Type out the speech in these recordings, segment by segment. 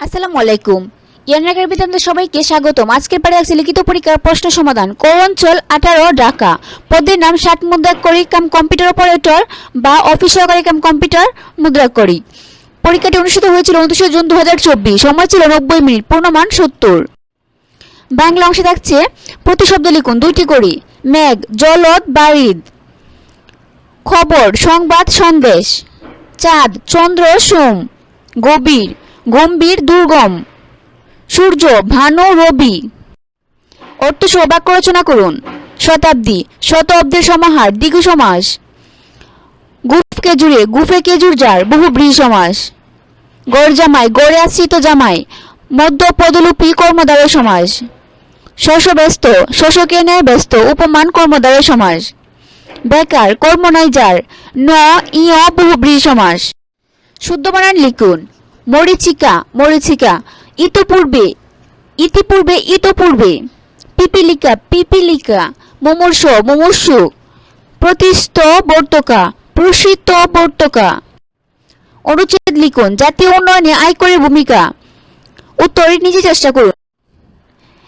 আসসালামু আলাইকুম। ইয়ানাগার বিদ্যান্তে সবাইকে স্বাগতম। আজকের পারে আছে লিখিত পরীক্ষার প্রশ্ন সমাধান। কোন অঞ্চল আঠারো, ঢাকা। পদের নাম ষাট মুদ্রাক্ষরী কাম কম্পিউটার অপারেটর বা অফিস সহকারী কাম কম্পিউটার মুদ্রা করি। পরীক্ষাটি অনুষ্ঠিত হয়েছিল উনত্রিশে জুন দু হাজার চব্বিশ। সময় ছিল নব্বই মিনিট। পূর্ণমান সত্তর। বাংলা অংশে থাকছে প্রতিশব্দ লিখুন। দুইটি করি। মেঘ, জলদ, বারিদ। খবর, সংবাদ, সন্দেশ। চাঁদ, চন্দ্র, সোম। গভীর। গম্ভীর, দুর্গম। সূর্য, ভানু, রবি। অর্থ বাক্য রচনা করুন। শতাব্দী শত অব্দের সমাহার, দ্বিগু সমাস। গুফ কেজুরে গুফে কেজুর যার বহু ব্রী সমাস। গড় জামাই, গড়ে আশ্রিত জামাই, মধ্য পদলুপি কর্মদ্বারের সমাস। শশ ব্যস্ত, শশকে নেয় ব্যস্ত, উপমান কর্মদ্বারের সমাস। বেকার, কর্ম নাই যার, ন, ইয় বহুব্রী সমাস। শুদ্ধ বানান লিখুন। মরিচিকা মরিচিকা, ইতপূর্বে, ইতিপূর্বে, ইতপূর্বে, পিপিলিকা পিপিলিকা, মুমূর্ষ, মুমূর্ষু প্রতিষ্ঠ বর্তকা প্রসিত বর্তকা অনুচ্ছেদ লিখুন, জাতীয় উন্নয়নে আয়করের ভূমিকা। উত্তর নিজে চেষ্টা করুন।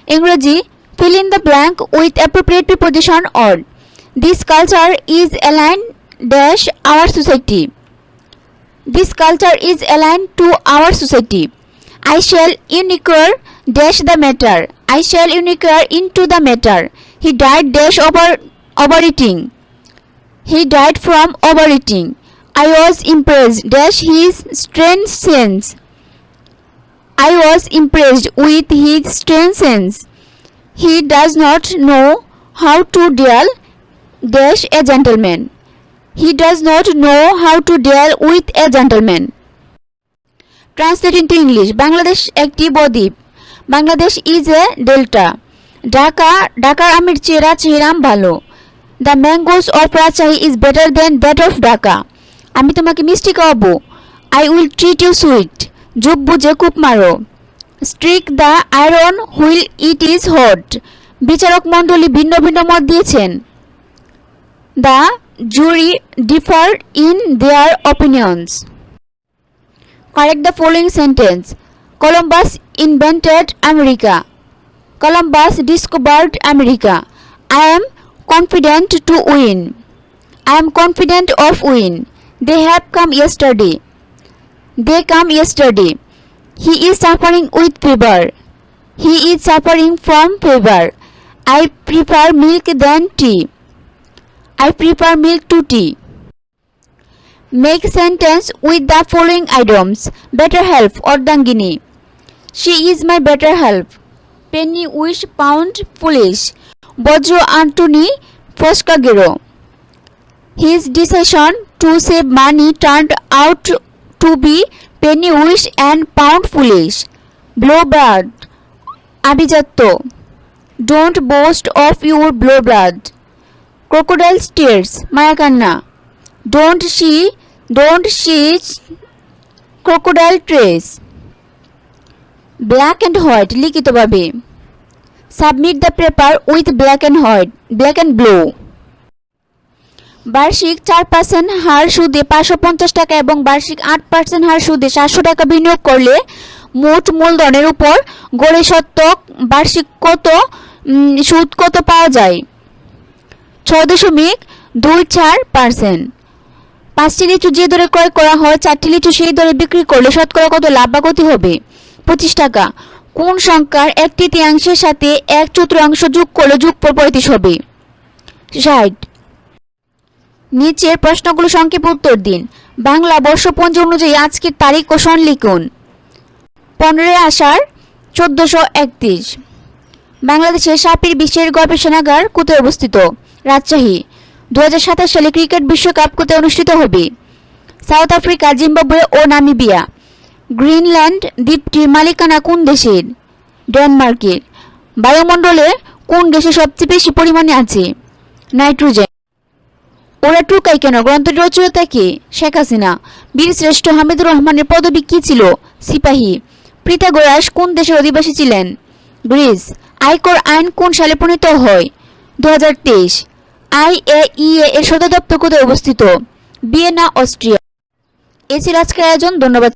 ইংরেজি, fill in the blank with appropriate preposition or. This culture is aligned dash our society. This culture is aligned to our society. I shall inquire dash the matter. I shall inquire into the matter. He died dash over overeating. He died from overeating. I was impressed. Dash his strange sense. I was impressed with his strange sense. He does not know how to deal dash a gentleman he does not know how to deal with a gentleman. Translate into english, bangladesh একটি বদ্বীপ। Bangladesh is a delta Dhaka, ঢাকার আমের চেয়ে রাজশাহীর ভালো। The mangoes of Rajshahi is better than that of Dhaka আমি তোমাকে মিষ্টি খাওয়াবো। I will treat you sweet যুগ বুঝে কূপ মারো। Strike the iron while it is hot বিচারক মণ্ডলী ভিন্ন ভিন্ন মত দিয়েছেন। The jury differed in their opinions. Correct the following sentence Columbus invented America. Columbus discovered America. I am confident to win. I am confident of win. They have come yesterday. They come yesterday. He is suffering with fever. He is suffering from fever. I prefer milk than tea. I prefer milk to tea. Make sentence with the following items. Better help Ordangini. She is my better help. Penny wish pound foolish. Bojro Antony Foskagero. His decision to save money turned out to be penny wish and pound foolish. Blowbird. Abijatto. Don't boast of your blowbird. Crocodile's tears. Mayakanna. Don't she, don't she crocodile trace. Black and white লিখিতভাবে submit the paper with black and white black and blue বার্ষিক চার percent হার সুদে পাঁচশো পঞ্চাশ টাকা এবং বার্ষিক আট পার্সেন্ট হার সুদে সাতশো টাকা বিনিয়োগ করলে মোট মূলধনের উপর গড়ে শতক বার্ষিক কত সুদ কত পাওয়া যায় ছয় দশমিক দুই চার পার্সেন্ট। পাঁচটি লিচু যে দরে ক্রয় করা হয়, চারটি লিচু সেই দরে বিক্রি করলে শতকরা কত লাভ বা ক্ষতি হবে? পঁচিশ টাকা। কোন সংখ্যার এক তৃতীয়াংশের সাথে এক চতুর্থাংশ যোগ করলে যোগফল পঁয়ত্রিশ হবে? ষাট। নিচের প্রশ্নগুলো সংক্ষেপে উত্তর দিন। বাংলা বর্ষপঞ্জি অনুযায়ী আজকের তারিখ ও সন লিখুন পনেরোই আষাঢ় চোদ্দোশো একত্রিশ। বাংলাদেশের সাপির বিশ্বের গবেষণাগার কোথায় অবস্থিত। রাজশাহী দু হাজার সাতাশ সালে ক্রিকেট বিশ্বকাপ কোথায় অনুষ্ঠিত হবে। সাউথ আফ্রিকা, জিম্বাবুয়ে ও নামিবিয়া। গ্রিনল্যান্ড দ্বীপটির মালিকানা কোন দেশের? ডেনমার্কের। বায়ুমণ্ডলে কোন দেশে সবচেয়ে বেশি পরিমাণে আছে? নাইট্রোজেন। ওরা টুকাই কেন? গ্রন্থের রচয়িতা কে? শেখ হাসিনা। বীরশ্রেষ্ঠ হামিদুর রহমানের পদবী কি ছিল? সিপাহী। পিথাগোরাস কোন দেশের অধিবাসী ছিলেন? গ্রিস। আয়কর আইন কোন সালে প্রণীত হয়? দু হাজার তেইশ। আই এ এর সদর দপ্তর কোথায় অবস্থিত? Vienna, Austria. এ ছিল আজকের আয়োজন। ধন্যবাদ।